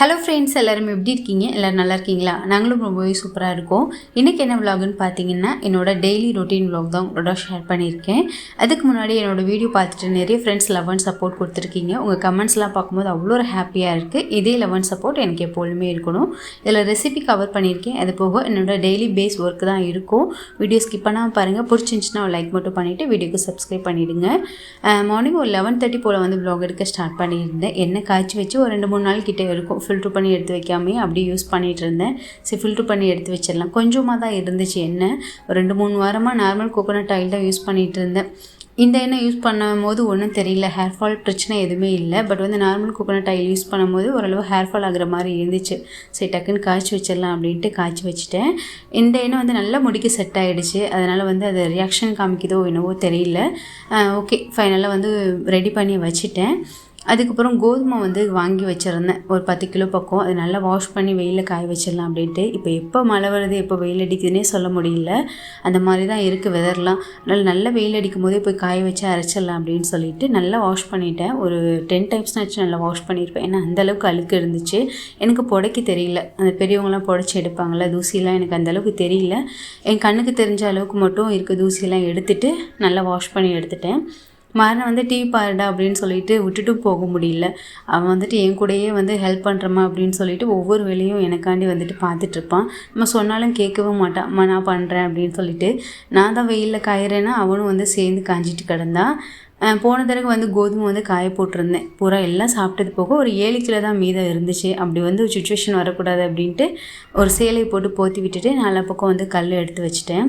Hello friends எல்லாரும் எப்படி இருக்கீங்க? எல்லோரும் நல்லா இருக்கீங்களா? நாங்களும் ரொம்பவே சூப்பராக இருக்கோம். இன்றைக்கி என்ன விலாகுன்னு பார்த்தீங்கன்னா என்னோட டெய்லி ரொட்டீன் விலாக் தான் உங்களோட ஷேர் பண்ணியிருக்கேன். அதுக்கு முன்னாடி என்னோடய வீடியோ பார்த்துட்டு நிறைய ஃப்ரெண்ட்ஸ் லவ் அண்ட் சப்போர்ட் கொடுத்துருக்கீங்க. உங்கள் கமெண்ட்ஸ்லாம் பார்க்கும்போது அவ்வளோ ஒரு ஹாப்பியாக இருக்குது இதே லவ் அண்ட் சப்போர்ட் எனக்கு எப்பொழுதுமே இருக்கணும். இதில் ரெசிபி கவர் பண்ணியிருக்கேன். அது போக என்னோட டெய்லி பேஸ் ஒர்க் தான் இருக்கும். வீடியோ ஸ்கிப் பண்ணாமல் பாருங்கள் பிடிச்சிருந்துச்சுன்னா ஒரு லைக் மட்டும் பண்ணிவிட்டு வீடியோக்கு சப்ஸ்கிரைப் பண்ணிவிடுங்க மார்னிங் ஒரு லெவன் தேர்ட்டி போல் வந்து விலாக் எடுக்க ஸ்டார்ட் பண்ணியிருந்தேன். என்ன காய்ச்சி வச்சு ஒரு ரெண்டு மூணு நாள் கிட்டே இருக்கும். ஃபில்ட்ரு பண்ணி எடுத்து வைக்காமே அப்படியே யூஸ் பண்ணிகிட்டு இருந்தேன். சரி ஃபில்ட்ரு பண்ணி எடுத்து வச்சிடலாம். கொஞ்சமாக தான் இருந்துச்சு எண்ணெய். ஒரு ரெண்டு மூணு வாரமாக நார்மல் கோகோனட் ஆயில் தான் யூஸ் பண்ணிகிட்டு இருந்தேன். இந்த எண்ணெய் யூஸ் பண்ணும் போது ஒன்றும் தெரியல. ஹேர் ஃபால் பிரச்சனை எதுவுமே இல்லை. பட் வந்து நார்மல் கோகோனட் ஆயில் யூஸ் பண்ணும்போது ஓரளவு ஹேர் ஃபால் ஆகிற மாதிரி இருந்துச்சு. சரி டக்குன்னு காய்ச்சி வச்சிடலாம் அப்படின்ட்டு காய்ச்சி வச்சுட்டேன். இந்த எண்ணெய் வந்து நல்லா முடிக்கு செட் ஆகிடுச்சு அதனால் வந்து அது ரியாக்ஷன் காமிக்குதோ என்னவோ தெரியல. ஓகே ஃபைனலாக வந்து ரெடி பண்ணி வச்சுட்டேன். அதுக்கப்புறம் கோதுமை வந்து வாங்கி வச்சுருந்தேன். ஒரு பத்து கிலோ பக்கம். அதை நல்லா வாஷ் பண்ணி வெயிலில் காய வச்சிடலாம் அப்படின்ட்டு. இப்போ எப்போ மழை வருது எப்போ வெயில் அடிக்குதுன்னே சொல்ல முடியல. அந்த மாதிரி தான் இருக்குது வெதர்லாம் அதனால் நல்லா வெயில் அடிக்கும் போதே போய் காய வச்சு அரைச்சிடலாம் அப்படின்னு சொல்லிட்டு நல்லா வாஷ் பண்ணிட்டேன். ஒரு டென் டைம்ஸ்னாச்சும் நல்லா வாஷ் பண்ணியிருப்பேன். ஏன்னா அந்தளவுக்கு அழுக்கு இருந்துச்சு. எனக்கு புடைக்க தெரியல. அந்த பெரியவங்களாம் புடச்சி எடுப்பாங்கள்ல தூசிலாம் எனக்கு அந்தளவுக்கு தெரியல. என் கண்ணுக்கு தெரிஞ்ச அளவுக்கு மட்டும் இருக்க தூசியெல்லாம் எடுத்துகிட்டு நல்லா வாஷ் பண்ணி எடுத்துட்டேன். மறுநாள் வந்து டிவி பாருடா அப்படின்னு சொல்லிட்டு விட்டுட்டு போக முடியல. அவன் வந்துட்டு என் கூடயே வந்து ஹெல்ப் பண்ணுறமா அப்படின்னு சொல்லிட்டு ஒவ்வொரு வேலையும் எனக்காண்டி வந்துட்டு பார்த்துட்ருப்பான் நம்ம சொன்னாலும் கேட்கவும் மாட்டான். அம்மா நான் பண்ணுறேன் அப்படின்னு சொல்லிட்டு நான் தான் வெயிலில் காயிறேன்னா அவனும் வந்து சேர்ந்து காஞ்சிட்டு கிடந்தான் போன தடவை வந்து கோதுமை வந்து காய போட்டிருந்தேன். பூரா எல்லாம் சாப்பிட்டது போக ஒரு ஏழு கிலோ தான் மீதம் இருந்துச்சு. அப்படி வந்து ஒரு சுச்சுவேஷன் வரக்கூடாது அப்படின்ட்டு ஒரு சேலையை போட்டு போற்றி விட்டுட்டு நாலா பக்கம் வந்து கல் எடுத்து வச்சுட்டேன்.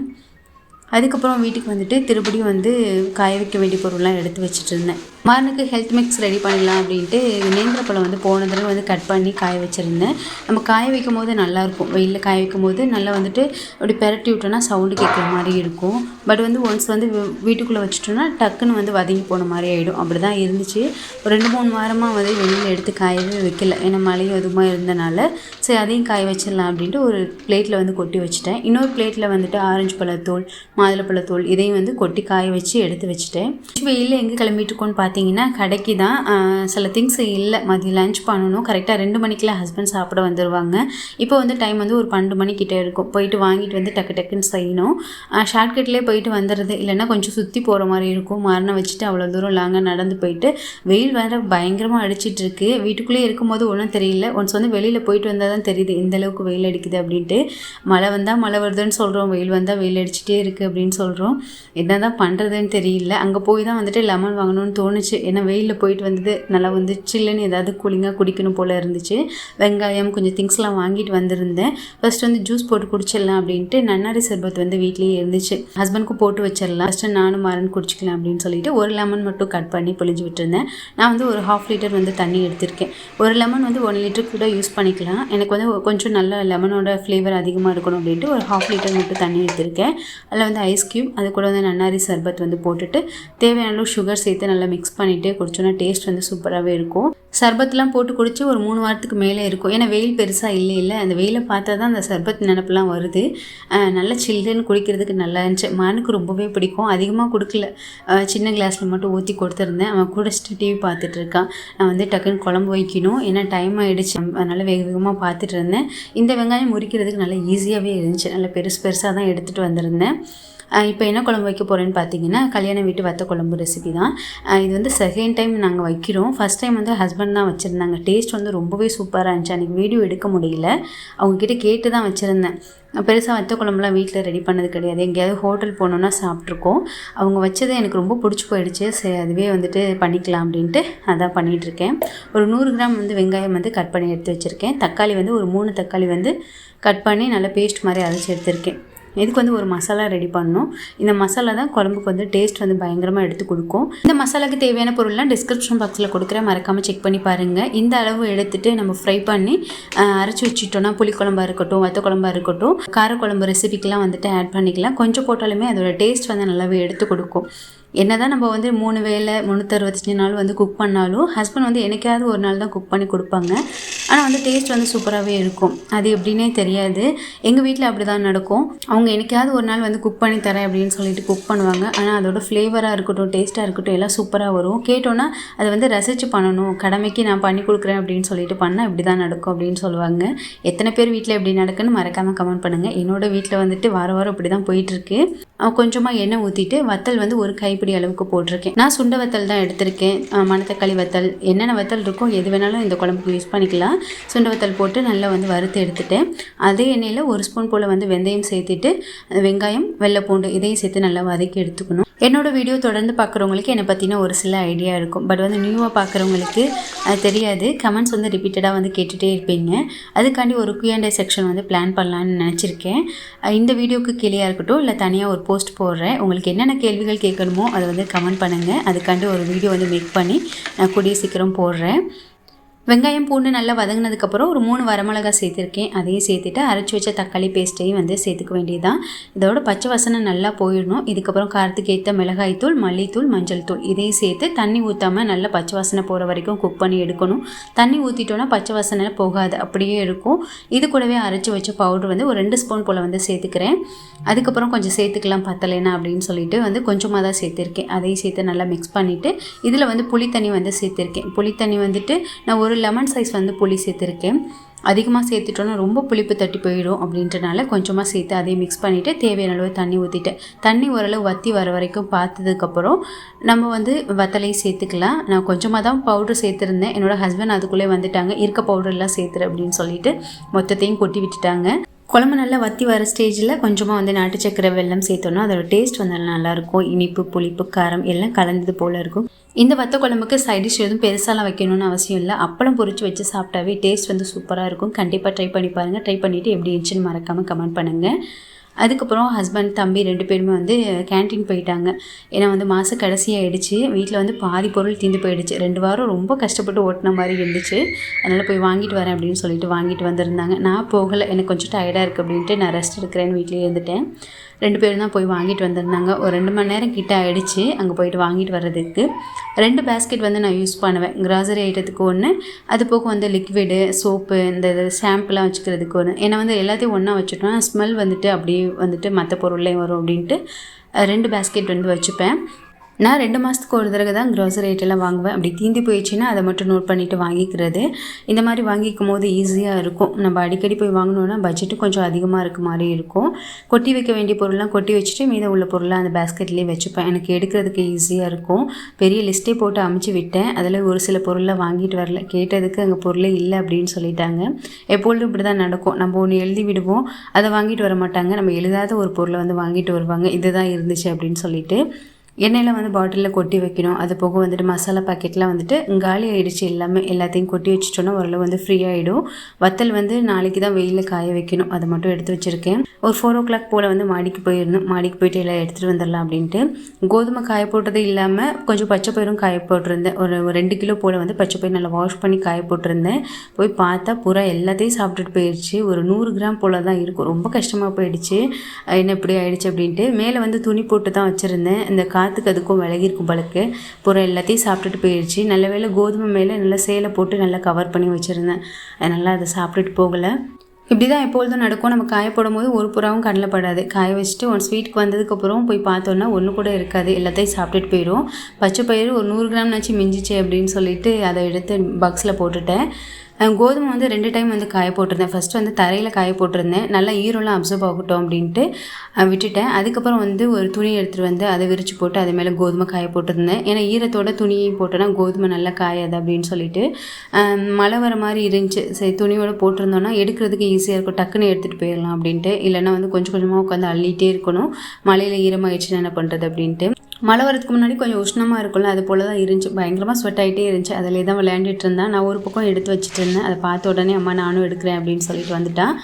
அதுக்கப்புறம் வீட்டுக்கு வந்துட்டு திருப்படியும் வந்து காய வைக்க வேண்டிய பொருள்லாம் எடுத்து வச்சுட்டு இருந்தேன். மாரனுக்கு ஹெல்த் மிக்ஸ் ரெடி பண்ணிடலாம் அப்படின்ட்டு நேந்திர பழம் வந்து போன தடவை வந்து கட் பண்ணி காய வச்சுருந்தேன். நம்ம காய வைக்கும் போது நல்லாயிருக்கும் வெயிலில் காய வைக்கும் போது நல்லா வந்துட்டு அப்படி பெரட்டி விட்டோன்னா சவுண்டு கேட்குற மாதிரி இருக்கும். பட் வந்து ஒன்ஸ் வந்து வீட்டுக்குள்ளே வச்சுட்டோன்னா டக்குன்னு வந்து வதங்கி போன மாதிரி ஆகிடும் அப்படி தான் இருந்துச்சு. ஒரு ரெண்டு மூணு வாரமாக வந்து வெளியில் எடுத்து காயவே வைக்கல. ஏன்னா மழையும் எதுவுமா இருந்தனால சரி அதையும் காய வச்சிடலாம் அப்படின்ட்டு ஒரு பிளேட்டில் வந்து கொட்டி வச்சுட்டேன். இன்னொரு பிளேட்டில் வந்துட்டு ஆரஞ்சு பழத்தூள் மாதுளப்பழத்தூள் இதையும் வந்து கொட்டி காய வச்சு எடுத்து வச்சுட்டேன். வெயிலில் எங்கே கிளம்பிட்டு இருக்கோன்னு பார்த்தீங்கன்னா கடைக்கு தான் சில திங்ஸ் இல்லை மதியம் லஞ்ச் பண்ணணும். கரெக்டாக ரெண்டு மணிக்கெலாம் ஹஸ்பண்ட் சாப்பிட வந்துடுவாங்க இப்போ வந்து டைம் வந்து ஒரு பன்னெண்டு மணிக்கிட்ட இருக்கும். போயிட்டு வாங்கிட்டு வந்து டக்கு டக்குன்னு செய்யணும். ஷார்ட்கட்லேயே போயிட்டு வந்துடுறது. இல்லைன்னா கொஞ்சம் சுற்றி போகிற மாதிரி இருக்கும். மரணம் வச்சுட்டு அவ்வளோ தூரம் லாங்காக நடந்து போயிட்டு வெயில் வேறு பயங்கரமாக அடிச்சிட்டு இருக்கு. வீட்டுக்குள்ளேயே இருக்கும்போது ஒன்றும் தெரியல. ஒன்ஸ் வந்து வெளியில் போயிட்டு வந்தால் தான் தெரியுது எந்த அளவுக்கு வெயில் அடிக்குது அப்படின்ட்டு. மழை வந்தால் மழை வருதுன்னு சொல்கிறோம் வெயில் வந்தால் வெயில் அடிச்சிட்டே இருக்குது அப்படின்னு சொல்கிறோம் என்ன தான் பண்ணுறதுன்னு தெரியல. அங்கே போய் தான் வந்துட்டு லெமன் வாங்கணும்னு தோணுச்சு. ஏன்னா வெயிலில் போயிட்டு வந்தது நல்லா வந்து சில்லுன்னு ஏதாவது கூலிங்காக குடிக்கணும் போல் இருந்துச்சு. வெங்காயம் கொஞ்சம் திங்ஸ்லாம் வாங்கிட்டு வந்திருந்தேன். ஃபர்ஸ்ட் வந்து ஜூஸ் போட்டு குடிச்சிடலாம் அப்படின்ட்டு நன்னாரி சர்பத் வந்து வீட்லேயே இருந்துச்சு. ஹஸ்பண்டுக்கு போட்டு வச்சிடலாம். ஃபஸ்ட்டு நானும் மாறன் குடிச்சிக்கலாம் அப்படின்னு சொல்லிட்டு ஒரு லெமன் மட்டும் கட் பண்ணி பொழிஞ்சு விட்டுருந்தேன். நான் வந்து ஒரு ஹாஃப் லிட்டர் வந்து தண்ணி எடுத்திருக்கேன். ஒரு லெமன் வந்து ஒன் லிட்டர் கூட யூஸ் பண்ணிக்கலாம். எனக்கு வந்து கொஞ்சம் நல்ல லெமனோட ஃப்ளேவர் அதிகமாக இருக்கணும் அப்படின்ட்டு ஒரு ஹாஃப் லிட்டர் மட்டும் தண்ணி எடுத்திருக்கேன். அதில் வந்து ஐஸ் க்யூப் அது கூட வந்து நன்னாரி சர்பத் வந்து போட்டுட்டு தேவையான அளவு சுகர் சேர்த்து நல்லா மிக்ஸ் மிக்ஸ் பண்ணிட்டே குடிச்சோன்னா டேஸ்ட் வந்து சூப்பராகவே இருக்கும். சர்பத்லாம் போட்டு குடிச்சு ஒரு மூணு வாரத்துக்கு மேலே இருக்கும். ஏன்னா வெயில் பெருசாக இல்லை இல்லை. அந்த வெயிலை பார்த்தா தான் அந்த சர்பத் நினப்பெல்லாம் வருது. நல்லா சில்லுன்னு குடிக்கிறதுக்கு நல்லா இருந்துச்சு. மனுக்கு ரொம்பவே பிடிக்கும். அதிகமாக கொடுக்கல. சின்ன கிளாஸில் மட்டும் ஊற்றி கொடுத்துருந்தேன். அவன் குடிச்சிட்டு டிவி பார்த்துட்டு இருக்கான். நான் வந்து டக்குன்னு குழம்பு வைக்கணும். ஏன்னா டைம் ஆகிடுச்சு அதனால் வேக வேகமாக பார்த்துட்டு இருந்தேன். இந்த வெங்காயம் முறிக்கிறதுக்கு நல்லா ஈஸியாகவே இருந்துச்சு. நல்லா பெருசு பெருசாக தான் எடுத்துகிட்டு வந்திருந்தேன். இப்போ என்ன குழம்பு வைக்க போகிறேன்னு பார்த்தீங்கன்னா கல்யாண வீட்டு வத்த குழம்பு ரெசிபி தான். இது வந்து செகண்ட் டைம் நாங்கள் வைக்கிறோம். ஃபஸ்ட் டைம் வந்து ஹஸ்பண்ட் தான் வச்சுருந்தாங்க. டேஸ்ட் வந்து ரொம்பவே சூப்பராக இருந்துச்சு. அன்றைக்கி வீடியோ எடுக்க முடியல. அவங்கக்கிட்ட கேட்டு தான் வச்சுருந்தேன். பெருசாக வத்த குழம்புலாம் வீட்டில் ரெடி பண்ணது கிடையாது. எங்கேயாவது ஹோட்டல் போனோன்னா சாப்பிட்ருக்கோம். அவங்க வச்சது எனக்கு ரொம்ப பிடிச்சி போயிடுச்சு. சரி அதுவே வந்துட்டு பண்ணிக்கலாம் அப்படின்ட்டு அதான் பண்ணிகிட்ருக்கேன் ஒரு நூறு கிராம் வந்து வெங்காயம் வந்து கட் பண்ணி எடுத்து வச்சுருக்கேன். தக்காளி வந்து ஒரு மூணு தக்காளி வந்து கட் பண்ணி நல்லா பேஸ்ட் மாதிரி அரைச்சி எடுத்திருக்கேன். இதுக்கு வந்து ஒரு மசாலா ரெடி பண்ணணும். இந்த மசாலா தான் குழம்புக்கு வந்து டேஸ்ட் வந்து பயங்கரமாக எடுத்து கொடுக்கும். இந்த மசாலாக்கு தேவையான பொருள்லாம் டிஸ்கிரிப்ஷன் பாக்ஸில் கொடுக்குறேன். மறக்காமல் செக் பண்ணி பாருங்கள் இந்த அளவு எடுத்துட்டு நம்ம ஃப்ரை பண்ணி அரைச்சி வச்சுட்டோம்னா புளிக்குழம்பா இருக்கட்டும் வத்த குழம்பாக இருக்கட்டும் காரக்குழம்பு ரெசிபிக்கெலாம் வந்துட்டு ஆட் பண்ணிக்கலாம். கொஞ்சம் போட்டாலுமே அதோட டேஸ்ட் வந்து நல்லாவே எடுத்து கொடுக்கும். என்னதான் நம்ம வந்து மூணு வேளை முந்நூற்றறுபத்தஞ்சு நாள் வந்து குக் பண்ணாலும் ஹஸ்பண்ட் வந்து என்னைக்காவது ஒரு நாள் தான் குக் பண்ணி கொடுப்பாங்க. ஆனால் வந்து டேஸ்ட் வந்து சூப்பராகவே இருக்கும். அது எப்படின்னே தெரியாது. எங்கள் வீட்டில் அப்படி தான் நடக்கும். அவங்க எனக்காவது ஒரு நாள் வந்து குக் பண்ணி தரேன் அப்படின்னு சொல்லிட்டு குக் பண்ணுவாங்க. ஆனால் அதோட ஃப்ளேவராக இருக்கட்டும் டேஸ்ட்டாக இருக்கட்டும் எல்லாம் சூப்பராக வரும். கேட்டோன்னா அதை வந்து ரசித்து பண்ணணும். கடமைக்கு நான் பண்ணி கொடுக்குறேன் அப்படின்னு சொல்லிட்டு பண்ணால் இப்படி தான் நடக்கும் அப்படின்னு சொல்லுவாங்க. எத்தனை பேர் வீட்டில் எப்படி நடக்குன்னு மறக்காமல் கமெண்ட் பண்ணுங்கள் என்னோடய வீட்டில் வந்துட்டு வார வாரம் இப்படி தான் போயிட்டுருக்கு கொஞ்சமாக எண்ணெய் ஊற்றிட்டு வத்தல் வந்து ஒரு கைப்பிடி அளவுக்கு போட்டிருக்கேன். நான் சுண்ட வத்தல் தான் எடுத்திருக்கேன். மணத்தக்காளி வத்தல். என்னென்ன வத்தல் இருக்கோ எது வேணாலும் இந்த குழம்புக்கு யூஸ் பண்ணிக்கலாம். சுண்ட வத்தல் போட்டு நல்லா வந்து வறுத்து எடுத்துட்டேன். அதே எண்ணெயில் ஒரு ஸ்பூன் போல் வந்து வெந்தயம் சேர்த்துட்டு வெங்காயம் வெள்ளை பூண்டு இதையும் சேர்த்து நல்லா வதக்கி எடுத்துக்கணும். என்னோடய வீடியோ தொடர்ந்து பார்க்குறவங்களுக்கு என்னை பற்றின ஒரு சில ஐடியா இருக்கும். பட் வந்து நியூவாக பார்க்குறவங்களுக்கு அது தெரியாது. கமெண்ட்ஸ் வந்து ரிப்பீட்டடாக வந்து கேட்டுகிட்டே இருப்பீங்க. அதுக்காண்டி ஒரு குயாண்டே செக்ஷன் வந்து பிளான் பண்ணலான்னு நினச்சிருக்கேன். இந்த வீடியோக்கு கீழே இருக்கட்டும் இல்லை தனியாக ஒரு போஸ்ட் போடுறேன். உங்களுக்கு என்னென்ன கேள்விகள் கேட்கணுமோ அதை வந்து கமெண்ட் பண்ணுங்கள் அதுக்காண்டி ஒரு வீடியோ வந்து மேக் பண்ணி நான் கூடிய சீக்கிரம் போடுறேன். வெங்காயம் பூண்டு நல்லா வதங்கினதுக்கப்புறம் ஒரு மூணு வரமிளகாய் சேர்த்துருக்கேன். அதையும் சேர்த்துட்டு அரைச்சி வச்ச தக்காளி பேஸ்ட்டையும் வந்து சேர்த்துக்க வேண்டியதுதான். இதோட பச்சை வாசனை நல்லா போயிடணும். இதுக்கப்புறம் காரத்துக்கு ஏற்ற மிளகாய்த்தூள் மல்லித்தூள் மஞ்சள் தூள் இதையும் சேர்த்து தண்ணி ஊற்றாமல் நல்லா பச்சை வாசனை போகிற வரைக்கும் குக் பண்ணி எடுக்கணும். தண்ணி ஊற்றிட்டோன்னா பச்சை வாசனை போகாது. அப்படியே இருக்கும். இது கூடவே அரைச்சி வச்ச பவுடர் வந்து ஒரு ரெண்டு ஸ்பூன் போல் வந்து சேர்த்துக்கிறேன். அதுக்கப்புறம் கொஞ்சம் சேர்த்துக்கலாம் பத்தலைனா அப்படின்னு சொல்லிட்டு வந்து கொஞ்சமாக தான் சேர்த்துருக்கேன். அதையும் சேர்த்து நல்லா மிக்ஸ் பண்ணிவிட்டு இதில் வந்து புளித்தண்ணி வந்து சேர்த்துருக்கேன். புளித்தண்ணி வந்துட்டு நான் ஒரு லெமன் சைஸ் வந்து புளி சேர்த்துருக்கேன். அதிகமாக சேர்த்துட்டோன்னா ரொம்ப புளிப்பு தட்டி போயிடும் அப்படின்றனால கொஞ்சமாக சேர்த்து அதையும் மிக்ஸ் பண்ணிவிட்டு தேவையான அளவு தண்ணி ஊற்றிட்டேன் தண்ணி ஓரளவு வற்றி வர வரைக்கும் பார்த்ததுக்கப்புறம் நம்ம வந்து வத்தலையும் சேர்த்துக்கலாம். நான் கொஞ்சமாக தான் பவுடர் சேர்த்துருந்தேன். என்னோடய ஹஸ்பண்ட் அதுக்குள்ளே வந்துட்டாங்க இருக்க பவுடர்லாம் சேர்த்துரு அப்படின்னு சொல்லிட்டு மொத்தத்தையும் கொட்டி விட்டுட்டாங்க. குழம்பு நல்லா வற்றி வர ஸ்டேஜில் கொஞ்சமாக வந்து நாட்டு சக்கரை வெள்ளம் சேர்த்தோன்னா அதோட டேஸ்ட் வந்து நல்லாயிருக்கும். இனிப்பு புளிப்பு காரம் எல்லாம் கலந்தது போல் இருக்கும். இந்த வத்த குழம்புக்கு சைட் டிஷ் எதுவும் பெருசாலாம் வைக்கணும்னு அவசியம் இல்லை. அப்பளம் பொறிச்சு வச்சு சாப்பிட்டாவே டேஸ்ட் வந்து சூப்பராக இருக்கும். கண்டிப்பாக ட்ரை பண்ணி பாருங்கள் ட்ரை பண்ணிவிட்டு எப்படி இருந்துச்சுன்னு மறக்காமல் கமெண்ட் பண்ணுங்கள் அதுக்கப்புறம் ஹஸ்பண்ட் தம்பி ரெண்டு பேருமே வந்து கேன்டீன் போயிட்டாங்க. ஏன்னா வந்து மாதம் கடைசி ஆகிடுச்சு வீட்டில் வந்து பாதி பொருள் தீந்து போயிடுச்சு. ரெண்டு வாரம் ரொம்ப கஷ்டப்பட்டு ஓட்டின மாதிரி இருந்துச்சு. அதனால் போய் வாங்கிட்டு வரேன் அப்படின்னு சொல்லிட்டு வாங்கிட்டு வந்திருந்தாங்க. நான் போகலை. எனக்கு கொஞ்சம் டயர்டாக இருக்குது அப்படின்ட்டு நான் ரெஸ்ட் எடுக்கிறேன்னு வீட்டிலேயே இருந்துட்டேன். ரெண்டு பேரும் தான் போய் வாங்கிட்டு வந்திருந்தாங்க. ஒரு ரெண்டு மணி நேரம் கிட்ட ஆகிடுச்சு அங்கே போயிட்டு வாங்கிட்டு வர்றதுக்கு. ரெண்டு பேஸ்கெட் வந்து நான் யூஸ் பண்ணுவேன். கிராசரி ஐட்டத்துக்கு ஒன்று அது போக வந்து லிக்விடு சோப்பு இந்த ஷாம்புலாம் வச்சுக்கிறதுக்கு ஒன்று ஏன்னா வந்து எல்லாத்தையும் ஒன்றா வச்சுட்டோம்னா ஸ்மெல் வந்துட்டு அப்படியே வந்துட்டு மற்ற பொருள்லையும் வரும் அப்படின்ட்டு ரெண்டு பேஸ்கெட் வந்து வச்சுப்பேன். நான் ரெண்டு மாதத்துக்கு ஒரு தடவை தான் க்ரோசரி ஐட்டெல்லாம் வாங்குவேன். அப்படி தீந்து போயிடுச்சுன்னா அதை மட்டும் நோட் பண்ணிவிட்டு வாங்கிக்கிறது. இந்த மாதிரி வாங்கிக்கும் போது ஈஸியாக இருக்கும். நம்ம அடிக்கடி போய் வாங்கினோன்னா பட்ஜெட்டு கொஞ்சம் அதிகமாக இருக்க மாதிரி இருக்கும். கொட்டி வைக்க வேண்டிய பொருள்லாம் கொட்டி வச்சுட்டு மீத உள்ள பொருளாக அந்த பேஸ்கெட்லேயே வச்சுப்பேன். எனக்கு எடுக்கிறதுக்கு ஈஸியாக இருக்கும். பெரிய லிஸ்ட்டே போட்டு அமுச்சு விட்டேன். அதில் ஒரு சில பொருள்லாம் வாங்கிட்டு வரல. கேட்டதுக்கு அங்கே பொருளே இல்லை அப்படின்னு சொல்லிட்டாங்க. எப்பொழுதும் இப்படி தான் நடக்கும். நம்ம ஒன்று எழுதி விடுவோம். அதை வாங்கிட்டு வர மாட்டாங்க. நம்ம எழுதாத ஒரு பொருளை வந்து வாங்கிட்டு வருவாங்க. இதுதான் இருந்துச்சு அப்படின்னு சொல்லிட்டு எண்ணெயில் வந்து பாட்டிலில் கொட்டி வைக்கணும். அது போக வந்துட்டு மசாலா பாக்கெட்லாம் வந்துட்டு காலி ஆகிடுச்சு எல்லாமே எல்லாத்தையும் கொட்டி வச்சுட்டோன்னா ஓரளவு வந்து ஃப்ரீ ஆகிடும் வத்தல் வந்து நாளைக்கு தான் வெயிலில் காய வைக்கணும். அதை மட்டும் எடுத்து வச்சுருக்கேன். ஒரு ஃபோர் ஓ கிளாக் போல் வந்து மாடிக்கு போயிருந்தோம் மாடிக்கு போயிட்டு எல்லாம் எடுத்துகிட்டு வந்துடலாம் அப்படின்ட்டு. கோதுமை காய போட்டது இல்லாமல் கொஞ்சம் பச்சை பயிரும் காய போட்டிருந்தேன். ஒரு ரெண்டு கிலோ போல் வந்து பச்சை பயிர் நல்லா வாஷ் பண்ணி காய போட்டிருந்தேன். போய் பார்த்தா பூரா எல்லாத்தையும் சாப்பிட்டுட்டு போயிடுச்சு ஒரு நூறு கிராம் போல் தான் இருக்கும். ரொம்ப கஷ்டமாக போயிடுச்சு. என்ன இப்படி ஆயிடுச்சு அப்படின்ட்டு மேலே வந்து துணி போட்டு தான் வச்சுருந்தேன். இந்த காற்றுக்கு அதுக்கும் விலகிருக்கும் பழக்கு பூரா எல்லாத்தையும் சாப்பிட்டுட்டு போயிடுச்சு நல்ல வேளை கோதுமை மேலே நல்லா சேலை போட்டு நல்லா கவர் பண்ணி வச்சுருந்தேன். அதனால் அதை சாப்பிட்டுட்டு போகலை. இப்படி தான் எப்பொழுதும் நடக்கும். நம்ம காய போடும் போது ஒரு புறாவும் கண்ணில் படாது. காய வச்சுட்டு ஒன் ஸ்வீட்டுக்கு வந்ததுக்கப்புறம் போய் பார்த்தோன்னா ஒன்று கூட இருக்காது. எல்லாத்தையும் சாப்பிட்டுட்டு போயிடும் பச்சை பயிறு ஒரு நூறு கிராம் மிஞ்சிச்சு அப்படின்னு சொல்லிட்டு அதை எடுத்து பக்ஸில் போட்டுட்டேன். கோதுமை வந்து ரெண்டு டைம் வந்து காய போட்டிருந்தேன். ஃபஸ்ட்டு வந்து தரையில் காய போட்டிருந்தேன். நல்லா ஈரம்லாம் அப்சர்வ் ஆகட்டும் அப்படின்ட்டு விட்டுட்டேன். அதுக்கப்புறம் வந்து ஒரு துணி எடுத்துகிட்டு வந்து அதை விரித்து போட்டு அது மேலே கோதுமை காய போட்டிருந்தேன். ஏன்னா ஈரத்தோட துணியும் போட்டோன்னா கோதுமை நல்லா காயாது அப்படின்னு சொல்லிட்டு மழை வர மாதிரி இருந்துச்சு. சரி துணியோட போட்டிருந்தோன்னா எடுக்கிறதுக்கு ஈஸியாக இருக்கும். டக்குன்னு எடுத்துகிட்டு போயிடலாம் அப்படின்ட்டு. இல்லைன்னா வந்து கொஞ்சம் கொஞ்சமாக உட்காந்து அள்ளிகிட்டே இருக்கணும். மழையில் ஈரமாயிடுச்சுன்னா என்ன பண்ணுறது அப்படின்ட்டு. மழை வரதுக்கு முன்னாடி கொஞ்சம் உஷ்ணமாக இருக்கும்ல அது போல தான் இருந்துச்சு. பயங்கரமாக ஸ்வெட் ஆகிட்டே இருந்துச்சு. அதிலே தான் விளையாண்டுட்டு இருந்தேன். நான் ஒரு பக்கம் எடுத்து வச்சுட்டு இருந்தேன். அதை பார்த்த உடனே அம்மா நானும் எடுக்கிறேன் அப்படின்னு சொல்லிட்டு வந்துட்டான்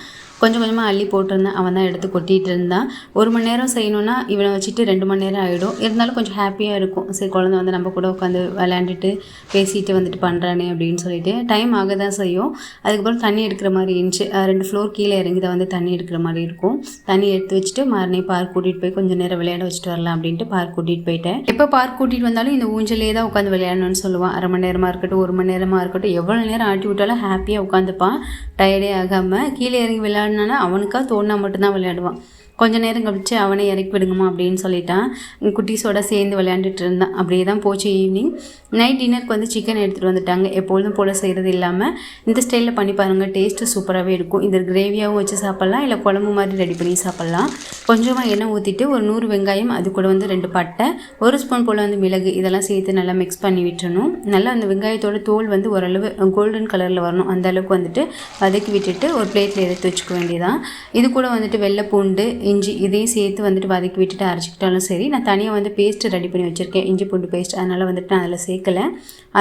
கொஞ்சம் கொஞ்சமாக அள்ளி போட்டிருந்தேன். அவன் தான் எடுத்து கொட்டிகிட்டு இருந்தான். ஒரு மணி நேரம் செய்யணும்னா இவனை வச்சுட்டு ரெண்டு மணி நேரம் ஆகிடும் இருந்தாலும் கொஞ்சம் ஹாப்பியாக இருக்கும். சரி குழந்தை வந்து நம்ம கூட உட்காந்து விளையாண்டுட்டு பேசிட்டு வந்துட்டு பண்ணுறானே அப்படின்னு சொல்லிட்டு டைம் ஆக தான் செய்யும். அதுக்கப்புறம் தண்ணி எடுக்கிற மாதிரி இருந்துச்சு. ரெண்டு ஃப்ளோர் கீழே இறங்கி தான் வந்து தண்ணி எடுக்கிற மாதிரி இருக்கும். தண்ணி எடுத்து வச்சுட்டு மறுநே பார்க் கூட்டிகிட்டு போய் கொஞ்சம் நேரம் விளையாட வச்சுட்டு வரலாம் அப்படின்ட்டு பார்க் கூட்டிகிட்டு போயிட்டேன். எப்போ பார்க் கூட்டிகிட்டு வந்தாலும் இந்த ஊஞ்சலே தான் உட்காந்து விளையாடணும்னு சொல்லுவான். அரை மணி நேரமாக இருக்கட்டும் ஒரு மணி நேரமாக இருக்கட்டும் எவ்வளோ நேரம் ஆட்டி விட்டாலும் ஹாப்பியாக உட்காந்துப்பான். டயர்டே ஆகாமல் கீழே இறங்கி விளையாடினானா அவனுக்காக தோணா மட்டும்தான் விளையாடுவான். கொஞ்ச நேரம் கழிச்சு அவனை இறக்கி விடுங்கம்மா அப்படின்னு சொல்லிட்டான். குட்டீஸோட சேர்ந்து விளையாண்டுட்டு இருந்தான். அப்படியே தான் போச்சு ஈவினிங் நைட் டின்னருக்கு வந்து சிக்கன் எடுத்துகிட்டு வந்துட்டாங்க. எப்பொழுதும் போல் செய்கிறது இல்லாமல் இந்த ஸ்டைலில் பண்ணி பாருங்கள் டேஸ்ட்டு சூப்பராகவே இருக்கும். இது கிரேவியாகவும் வச்சு சாப்பிட்லாம். இல்லை குழம்பு மாதிரி ரெடி பண்ணி சாப்பிட்லாம். கொஞ்சமாக எண்ணெய் ஊற்றிட்டு ஒரு நூறு வெங்காயம் அது கூட வந்து ரெண்டு பட்டை ஒரு ஸ்பூன் போல் வந்து மிளகு இதெல்லாம் சேர்த்து நல்லா மிக்ஸ் பண்ணி விட்டுறணும். நல்லா அந்த வெங்காயத்தோட தோல் வந்து ஓரளவு கோல்டன் கலரில் வரணும். அந்த அளவுக்கு வந்துட்டு வதக்கி விட்டுட்டு ஒரு பிளேட்டில் எடுத்து வச்சுக்க வேண்டியதான் இது கூட வந்துட்டு வெள்ளை பூண்டு இஞ்சி இதையும் சேர்த்து வந்துட்டு வதக்கி விட்டுட்டு அரைச்சிக்கிட்டாலும் சரி நான் தனியாக வந்து பேஸ்ட்டு ரெடி பண்ணி வச்சுருக்கேன். இஞ்சி பூண்டு பேஸ்ட் அதனால் வந்துட்டு நான் அதில் சேர்க்கல.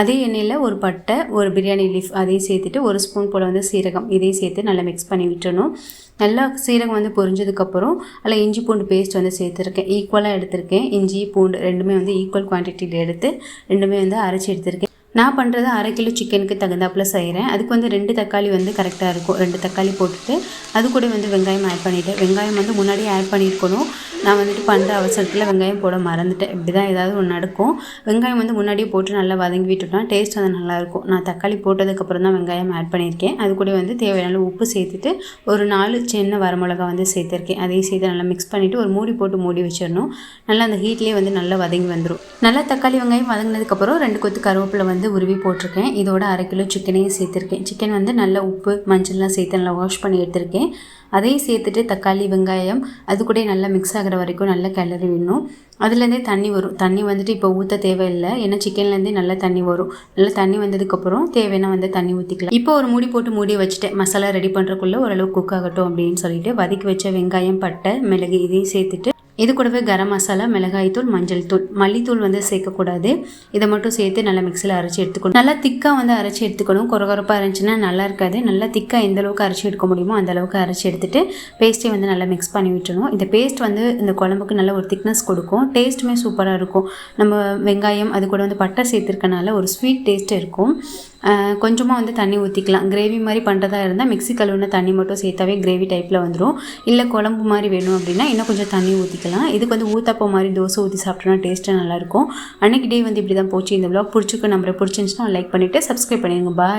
அதே எண்ணெயில் ஒரு பட்டை ஒரு பிரியாணி லீஃப் அதையும் சேர்த்துட்டு ஒரு ஸ்பூன் போல் வந்து சீரகம் இதையும் சேர்த்து நல்லா மிக்ஸ் பண்ணி விட்டுணும் நல்லா சீரகம் வந்து பொரிஞ்சதுக்கப்புறம் அதில் இஞ்சி பூண்டு பேஸ்ட் வந்து சேர்த்துருக்கேன். ஈக்குவலாக எடுத்திருக்கேன். இஞ்சி பூண்டு ரெண்டுமே வந்து ஈக்குவல் குவான்டிட்டியில் எடுத்து ரெண்டுமே வந்து அரைச்சி எடுத்திருக்கேன். நான் பண்ணுறது அரை கிலோ சிக்கனுக்கு தகுந்தாப்பில் செய்கிறேன் அதுக்கு வந்து ரெண்டு தக்காளி வந்து கரெக்டாக இருக்கும் ரெண்டு தக்காளி போட்டுட்டு அது கூட வந்து வெங்காயம் ஆட் பண்ணிவிட்டேன் வெங்காயம் வந்து முன்னாடியே ஆட் பண்ணியிருக்கணும் நான் வந்துட்டு பண்ணுற அவசரத்தில் வெங்காயம் போட மறந்துட்டேன். இப்படி தான் ஏதாவது ஒன்று நடக்கும். வெங்காயம் வந்து முன்னாடியே போட்டு நல்லா வதங்கி விட்டுட்டா டேஸ்ட் வந்து நல்லாயிருக்கும் நான் தக்காளி போட்டதுக்கப்புறம் தான் வெங்காயம் ஆட் பண்ணியிருக்கேன். அது கூட வந்து தேவையான உப்பு சேர்த்துட்டு ஒரு நாலு சின்ன வரமிளகா வந்து சேர்த்துருக்கேன். அதையும் சேர்த்து நல்லா மிக்ஸ் பண்ணிவிட்டு ஒரு மூடி போட்டு மூடி வச்சிடணும். நல்லா அந்த ஹீட்லேயே வந்து நல்லா வதங்கி வந்துடும் நல்லா தக்காளி வெங்காயம் வதங்கினதுக்கப்புறம் ரெண்டு கொத்து கருவேப்பிலை வந்து உருவி போட்டிருக்கேன். இதோட அரை கிலோ சிக்கனையும் சேர்த்துருக்கேன். சிக்கன் வந்து நல்லா உப்பு மஞ்சள்லாம் சேர்த்து நல்லா வாஷ் பண்ணி எடுத்திருக்கேன். அதையும் சேர்த்துட்டு தக்காளி வெங்காயம் அது கூட நல்லா மிக்ஸ் ஆகிற வரைக்கும் நல்லா கிளறி விடணும். அதுலேருந்தே தண்ணி வரும். தண்ணி வந்துட்டு இப்போ ஊற்ற தேவையில்லை. ஏன்னா சிக்கன்லேருந்தே நல்லா தண்ணி வரும். நல்லா தண்ணி வந்ததுக்கப்புறம் தேவைன்னா வந்து தண்ணி ஊற்றிக்கலாம் இப்போ ஒரு மூடி போட்டு மூடி வச்சுட்டேன். மசாலா ரெடி பண்ணுறக்குள்ளே ஓரளவு குக் ஆகட்டும் அப்படின்னு சொல்லிட்டு. வதக்கி வச்ச வெங்காயம் பட்டை மிளகு இதையும் சேர்த்துட்டு இது கூடவே கரம் மசாலா மிளகாய்த்தூள் மஞ்சள் தூள். மல்லித்தூள் வந்து சேர்க்கக்கூடாது. இதை மட்டும் சேர்த்து நல்லா மிக்சியில் அரைச்சி எடுத்துக்கணும். நல்லா திக்காக வந்து அரைச்சி எடுத்துக்கணும். குறகுறப்பாக இருந்துச்சுன்னா நல்லா இருக்காது. நல்லா திக்காக எந்த அளவுக்கு அரைச்சி எடுக்க முடியுமோ அந்த அளவுக்கு அரைச்சி எடுத்துட்டு பேஸ்ட்டை வந்து நல்லா மிக்ஸ் பண்ணி விட்டுணும் இந்த பேஸ்ட் வந்து இந்த குழம்புக்கு நல்ல ஒரு திக்னஸ் கொடுக்கும். டேஸ்ட்டுமே சூப்பராக இருக்கும். நம்ம வெங்காயம் அது கூட வந்து பட்டை சேர்த்துருக்கனால ஒரு ஸ்வீட் டேஸ்ட் இருக்கும். கொஞ்சமாக வந்து தண்ணி ஊற்றிக்கலாம் கிரேவி மாதிரி பண்ணுறதா இருந்தால் மிக்சி கழுவுன தண்ணி மட்டும் சேர்த்தாவே கிரேவி டைப்பில் வந்துடும் இல்லை குழம்பு மாதிரி வேணும் அப்படின்னா இன்னும் கொஞ்சம் தண்ணி ஊற்றிக்கலாம் இதுக்கு வந்து ஊத்தப்போ மாதிரி தோசை ஊற்றி சாப்பிட்டோன்னா டேஸ்ட்டாக நல்லாயிருக்கும் அன்றைக்கி டே வந்து இப்படி தான் போச்சு. இந்த vlog பிடிச்சிருக்கு நம்மளை பிடிச்சிருந்துச்சுன்னா லைக் பண்ணிவிட்டு சப்ஸ்கிரைப் பண்ணிடுங்க. பாய்